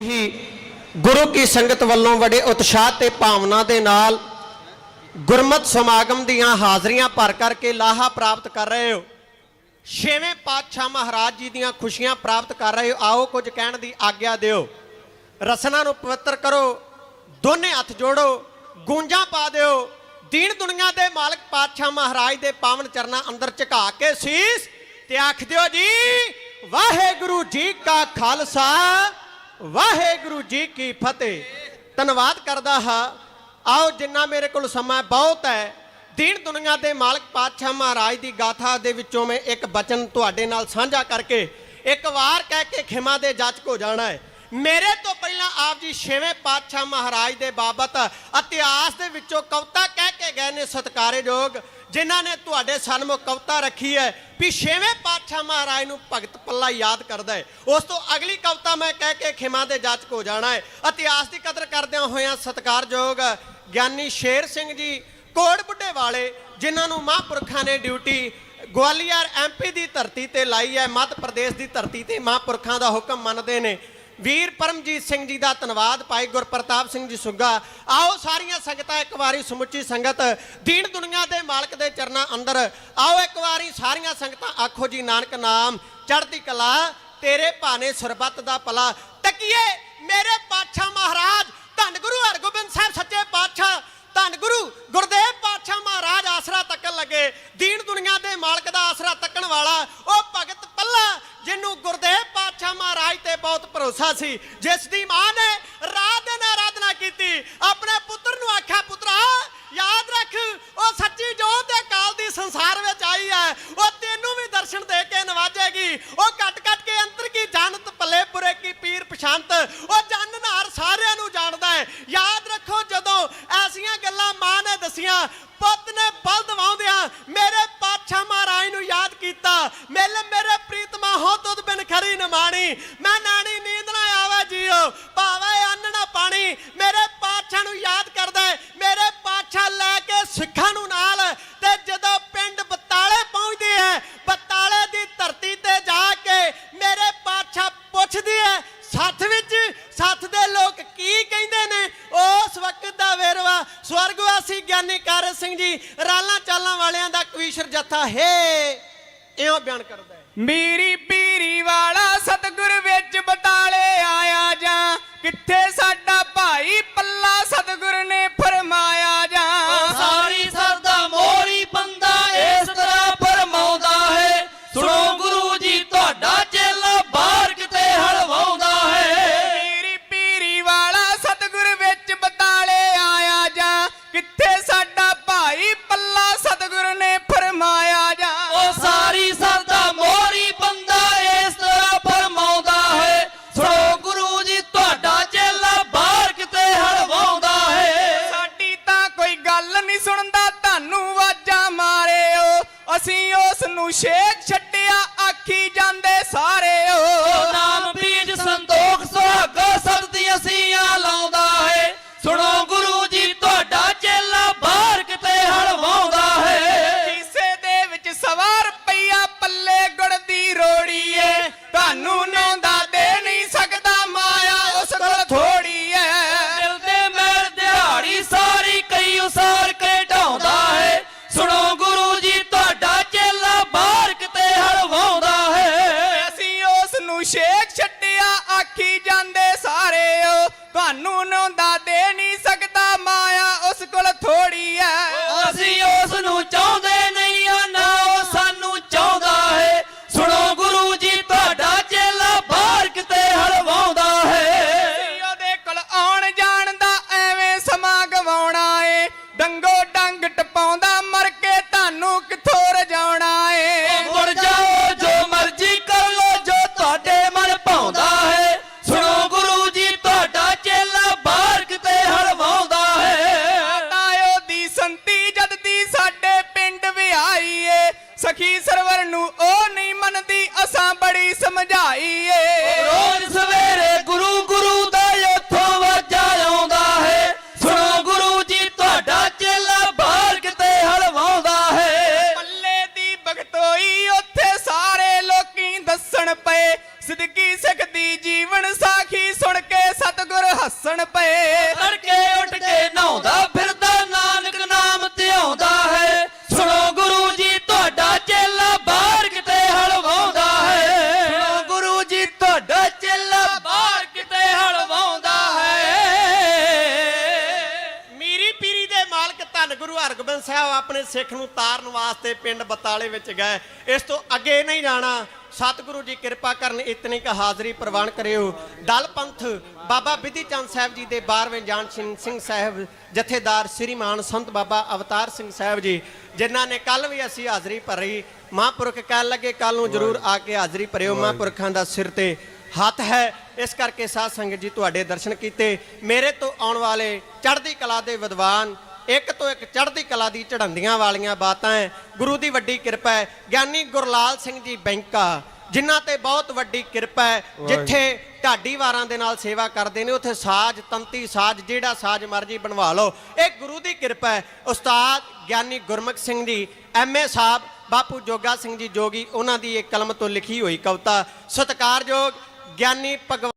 ਹੀ ਗੁਰੂ ਕੀ ਸੰਗਤ ਵੱਲੋਂ ਬੜੇ ਉਤਸ਼ਾਹ ਤੇ ਭਾਵਨਾ ਦੇ ਨਾਲ ਗੁਰਮਤ ਸਮਾਗਮ ਦੀਆਂ ਹਾਜ਼ਰੀਆਂ ਭਰ ਕਰਕੇ ਲਾਹਾ ਪ੍ਰਾਪਤ ਕਰ ਰਹੇ ਹੋ। ਛੇਵੇਂ ਪਾਤਸ਼ਾਹ ਮਹਾਰਾਜ ਜੀ ਦੀਆਂ ਖੁਸ਼ੀਆਂ ਪ੍ਰਾਪਤ ਕਰ ਰਹੇ ਹੋ। ਆਓ ਕੁਝ ਕਹਿਣ ਦੀ ਆਗਿਆ ਦਿਓ। ਰਸਨਾ ਨੂੰ ਪਵਿੱਤਰ ਕਰੋ, ਦੋਨੇ ਹੱਥ ਜੋੜੋ, ਗੂੰਜਾਂ ਪਾ ਦਿਓ। ਦੀਨ ਦੁਨੀਆ ਦੇ ਮਾਲਕ ਪਾਤਸ਼ਾਹ ਮਹਾਰਾਜ ਦੇ ਪਾਵਨ ਚਰਨਾਂ ਅੰਦਰ ਝੁਕਾ ਕੇ ਸੀਸ ਤੇ ਆਖ ਦਿਓ ਜੀ, ਵਾਹਿਗੁਰੂ ਜੀ ਕਾ ਖਾਲਸਾ। ਵਾਹਿਗੁਰੂ ਜੀ ਕੀ ਫਤਿਹ। ਧੰਨਵਾਦ ਕਰਦਾ ਹਾਂ। ਆਓ ਜਿੰਨਾ ਮੇਰੇ ਕੋਲ ਸਮਾਂ ਬਹੁਤ ਹੈ, ਦੀਨ ਦੁਨੀਆ ਦੇ ਮਾਲਕ ਪਾਤਸ਼ਾਹ ਮਹਾਰਾਜ ਦੀ ਗਾਥਾ ਦੇ ਵਿੱਚੋਂ ਮੈਂ ਇੱਕ ਬਚਨ ਤੁਹਾਡੇ ਨਾਲ ਸਾਂਝਾ ਕਰਕੇ ਇੱਕ ਵਾਰ ਕਹਿ ਕੇ ਖਿਮਾ ਦੇ ਜਾਚਕ ਕੋ ਜਾਣਾ ਹੈ। ਮੇਰੇ ਤੋਂ ਪਹਿਲਾਂ ਆਪ ਜੀ ਛੇਵੇਂ ਪਾਤਸ਼ਾਹ ਮਹਾਰਾਜ ਦੇ ਬਾਬਤ ਇਤਿਹਾਸ ਦੇ ਵਿੱਚੋਂ ਕਵਤਾ ਕਹਿ ਕੇ ਗਏ ਨੇ ਸਤਿਕਾਰਯੋਗ। ਜਿਨ੍ਹਾਂ ਨੇ ਤੁਹਾਡੇ ਸਨਮੁਖ ਕਵਤਾ ਰੱਖੀ ਹੈ, ਵੀ ਛੇਵੇਂ ਪਾਤਸ਼ਾਹ ਮਹਾਰਾਜ ਨੂੰ ਭਗਤ ਪੱਲਾ ਯਾਦ ਕਰਦਾ ਹੈ। ਉਸ ਤੋਂ ਅਗਲੀ ਕਵਤਾ ਮੈਂ ਕਹਿ ਕੇ ਖਿਮਾ ਦੇ ਜਾਚਕ ਹੋ ਜਾਣਾ ਹੈ। ਇਤਿਹਾਸ ਦੀ ਕਦਰ ਕਰਦਿਆਂ ਹੋਇਆਂ ਸਤਿਕਾਰਯੋਗ ਗਿਆਨੀ ਸ਼ੇਰ ਸਿੰਘ ਜੀ, ਕੋੜ ਬੁੱਢੇ ਵਾਲੇ, ਜਿਨ੍ਹਾਂ ਨੂੰ ਮਹਾਂਪੁਰਖਾਂ ਨੇ ਡਿਊਟੀ ਗਵਾਲੀਅਰ ਐਮਪੀ ਦੀ ਧਰਤੀ ਤੇ ਲਾਈ ਹੈ, ਮੱਧ ਪ੍ਰਦੇਸ਼ ਦੀ ਧਰਤੀ ਤੇ ਮਹਾਂਪੁਰਖਾਂ ਦਾ ਹੁਕਮ ਮੰਨਦੇ ਨੇ। ਵੀਰ ਪਰਮਜੀਤ ਸਿੰਘ ਜੀ ਦਾ ਧੰਨਵਾਦ, ਭਾਈ ਗੁਰਪ੍ਰਤਾਪ ਸਿੰਘ ਜੀ ਸੁੱਗਾ। ਆਓ ਸਾਰੀਆਂ ਸੰਗਤਾਂ ਇੱਕ ਵਾਰੀ ਸਮੁੱਚੀ ਸੰਗਤ, ਦੀਨ ਦੁਨੀਆ ਦੇ ਮਾਲਕ ਦੇ ਚਰਨਾਂ ਅੰਦਰ। ਆਓ ਇੱਕ ਵਾਰੀ ਸਾਰੀਆਂ ਸੰਗਤਾਂ, ਆਖੋ ਜੀ ਨਾਨਕ ਨਾਮ, ਚੜ੍ਹਦੀ ਕਲਾ, ਤੇਰੇ ਭਾਣੇ ਸਰਬੱਤ ਦਾ ਭਲਾ। ਤਕੀਏ ਮੇਰੇ ਪਾਤਸ਼ਾਹ ਮਹਾਰਾਜ, ਧੰਨ ਗੁਰੂ ਹਰਗੋਬਿੰਦ ਸਾਹਿਬ ਸੱਚੇ ਪਾਤਸ਼ਾਹ ਧੰਨ ਗੁਰੂ ਗੁਰਦੇਵ ਪਾਤਸ਼ਾਹ ਮਹਾਰਾਜ ਆਸਰਾ ਤੱਕਣ ਲੱਗੇ ਦੀਨ ਦੁਨੀਆ ਦੇ ਮਾਲਕ ਦਾ ਆਸਰਾ ਤੱਕਣ ਵਾਲਾ ਉਹ ਭਗਤ ਪੱਲਾ ਜਿਹਨੂੰ ਗੁਰਦੇਵ ਪਾਤਸ਼ਾਹ ਮਹਾਰਾਜ ਤੇ ਬਹੁਤ ਭਰੋਸਾ ਸੀ ਜਿਸ ਦੀ ਮਾਂ ਨੇ ਰਾਤ ਦਿਨ ਆਰਾਧਨਾ ਕੀਤੀ। ਆਪਣੇ ਪੁੱਤਰ ਨੂੰ ਆਖਿਆ, ਪੁੱਤਰਾ, ਯਾਦ ਰੱਖ, ਉਹ ਸੱਚੀ ਜੋਤ ਦੇ ਕਾਲ ਦੀ ਸੰਸਾਰ ਵਿੱਚ ਆਈ ਹੈ। ਉਹ ਤੈਨੂੰ ਵੀ ਦਰਸ਼ਨ ਦੇ ਕੇ ਨਵਾਜੇਗੀ। ਉਹ ਕੱਟ ਕੱਟ ਕੇ ਅੰਤਰ ਕੀ ਜਾਣਤ, ਭੱਲੇ ਬੁਰੇ ਕੀ ਪੀਰ ਪਛਾਨਤ ਉਹ ਜਾਣਨਹਾਰ ਸਾਰਿਆਂ ਨੂੰ ਜਾਣਦਾ ਹੈ। ਯਾਦ ਰੱਖੋ, ਜਦੋਂ ਐਸੀਆਂ ਗੱਲਾਂ ਮਾਂ ਨੇ ਦਸੀਆਂ, ਪੁੱਤ ਨੇ ਬਲ ਦਵਾਉਂਦਿਆਂ ਮੇਰੇ ਪਾਤਸ਼ਾਹ ਮਹਾਰਾਜ ਨੂੰ ਯਾਦ ਕੀਤਾ। ਮਿਲ ਮੇਰੇ ਪ੍ਰੀਤਮਾ, ਹੋ ਤੁਧ ਬਿਨ ਖਰੀ ਨ ਮੈਂ ਨਾਣੀ ਨੀਂਦ ਜੀਓ। ਭਾਵੇਂ ਅੰਨ ਨਾ ਪਾਣੀ ਮੇਰੇ ਪਾਤਸ਼ਾਹ ਨੂੰ ਯਾਦ ਕਰਦਾ ਮੇਰੇ ਪਾਤਸ਼ਾਹ ਲੈ ਕੇ ਸਿੱਖਾਂ ਨੂੰ ਨਾਲ ਤੇ ਜਦੋਂ ਪਿੰਡ ਬਤਾਲੇ ਪਹੁੰਚਦੇ ਹੈ, ਬਤਾਲੇ ਦੀ ਧਰਤੀ ਤੇ ਜਾ ਕੇ ਮੇਰੇ ਪਾਤਸ਼ਾਹ ਪੁੱਛਦੇ ਹੈ, ਸੱਥ ਵਿੱਚ, ਸੱਥ ਦੇ ਲੋਕ ਕੀ ਕਹਿੰਦੇ ਨੇ? ਉਸ ਵਕਤ ਦਾ ਵੇਰਵਾ ਸਵਰਗਵਾਸੀ ਗਿਆਨੀ ਕਾਰਜ ਸਿੰਘ ਜੀ, ਰਾਲਾਂ ਚਾਲਾਂ ਵਾਲਿਆਂ ਦਾ ਕਵੀਸ਼ਰ ਜੱਥਾ ਹੈ? ਇਉਂ ਬਿਆਨ ਕਰਦਾ ਹੈ। ਮੀਰੀ ਪੀਰੀ ਵਾਲਾ ਸਤਗੁਰ ਵਿੱਚ ਬਤਾਲੇ ਜਾਂ ਨਹੀਂ ਸੁਣਦਾ, ਤੁਹਾਨੂੰ ਆਵਾਜ਼ਾਂ ਮਾਰਿਓ। ਅਸੀਂ ਉਸ ਨੂੰ ਛੇਕ ਛੱਡਿਆ, ਆਖੀ ਜਾਂਦੇ ਸਾਰੇ ਓ ਨਾਮ ਡੰਗੋ ਡੰਗ ਟਪਾਉਂਦਾ ਮਰ ਕੇ ਤੁਹਾਨੂੰ ਕਿੱਥੋਂ ਰਜਾਉਣਾ ਏ? ਮਰ ਜਾਓ ਜੋ ਮਰਜ਼ੀ ਕਰ ਲੋ ਜੋ ਤੁਹਾਡੇ ਮਨ ਭਾਉਂਦਾ ਹੈ। ਸੁਣੋ ਗੁਰੂ ਜੀ ਤੁਹਾਡਾ ਚੇਲਾ ਬਾਹਰ ਕਿਤੇ ਹਲਵਾਉਂਦਾ ਹੈ। ਆਇਓ ਦੀ ਸੰਤੀ ਜਦ ਦੀ ਸਾਡੇ ਪਿੰਡ ਵਿਆਈ ਏ ਸਖੀ ਸਰਵਰ ਨੂੰ ਉਹ ਨਹੀਂ ਮੰਨਦੀ ਅਸਾਂ ਬੜੀ ਸਮਝਾਈ ਏ। ਰੋਜ਼ ਹਰਗੋਬਿੰਦ ਸਾਹਿਬ ਆਪਣੇ ਸਿੱਖ ਨੂੰ ਤਾਰਨ ਵਾਸਤੇ ਪਿੰਡ ਬਤਾਲੇ ਵਿੱਚ ਗਏ। ਇਸ ਤੋਂ ਅੱਗੇ ਨਹੀਂ ਜਾਣਾ। ਸਤਿਗੁਰੂ ਜੀ ਕਿਰਪਾ ਕਰਨ ਇਤਨੀ ਕ ਹਾਜ਼ਰੀ ਪ੍ਰਵਾਨ ਕਰਿਓ। ਦਲ ਪੰਥ ਬਾਬਾ ਬਿਧੀ ਚੰਦ ਸਾਹਿਬ ਜੀ ਦੇ 12ਵੇਂ ਜਾਨ ਸਿੰਘ ਸਿੰਘ ਸਾਹਿਬ ਜਥੇਦਾਰ ਸ੍ਰੀਮਾਨ ਸੰਤ ਬਾਬਾ ਅਵਤਾਰ ਸਿੰਘ ਸਾਹਿਬ ਜੀ ਜਿਨ੍ਹਾਂ ਨੇ ਕੱਲ ਵੀ ਅਸੀਂ ਹਾਜ਼ਰੀ ਭਰੀ। ਮਹਾਂਪੁਰਖ ਕਹਿਣ ਲੱਗੇ ਕੱਲ ਨੂੰ ਜਰੂਰ ਆ ਕੇ ਹਾਜ਼ਰੀ ਭਰਿਓ। ਮਹਾਂਪੁਰਖਾਂ ਦਾ ਸਿਰ ਤੇ ਹੱਥ ਹੈ। ਇਸ ਕਰਕੇ ਸਾਧ ਸੰਗਤ ਜੀ ਤੁਹਾਡੇ ਦਰਸ਼ਨ ਕੀਤੇ। ਮੇਰੇ ਤੋਂ ਆਉਣ ਵਾਲੇ ਚੜ੍ਹਦੀ ਕਲਾ ਦੇ ਵਿਦਵਾਨ ਇੱਕ ਤੋਂ ਇੱਕ ਚੜ੍ਹਦੀ ਕਲਾ ਦੀ ਚੜ੍ਹੰਦੀਆਂ ਵਾਲੀਆਂ ਬਾਤਾਂ ਹੈ ਗੁਰੂ ਦੀ ਵੱਡੀ ਕਿਰਪਾ ਹੈ ਗਿਆਨੀ ਗੁਰਲਾਲ ਸਿੰਘ ਜੀ ਬੈਂਕਾ ਜਿਨ੍ਹਾਂ ਤੇ ਬਹੁਤ ਵੱਡੀ ਕਿਰਪਾ ਹੈ ਜਿੱਥੇ ਢਾਡੀ ਵਾਰਾਂ ਦੇ ਨਾਲ ਸੇਵਾ ਕਰਦੇ ਨੇ ਉੱਥੇ ਸਾਜ਼ ਤੰਤੀ ਸਾਜ਼ ਜਿਹੜਾ ਸਾਜ਼ ਮਰਜ਼ੀ ਬਣਵਾ ਲਓ। ਇਹ ਗੁਰੂ ਦੀ ਕਿਰਪਾ ਹੈ ਉਸਤਾਦ ਗਿਆਨੀ ਗੁਰਮੁਖ ਸਿੰਘ ਜੀ ਐਮਏ ਸਾਹਿਬ ਬਾਪੂ ਜੋਗਾ ਸਿੰਘ ਜੀ ਜੋਗੀ ਉਹਨਾਂ ਦੀ ਇੱਕ ਕਲਮ ਤੋਂ ਲਿਖੀ ਹੋਈ ਕਵਿਤਾ। ਸਤਿਕਾਰਯੋਗ ਗਿਆਨੀ ਭਗਵਾਨ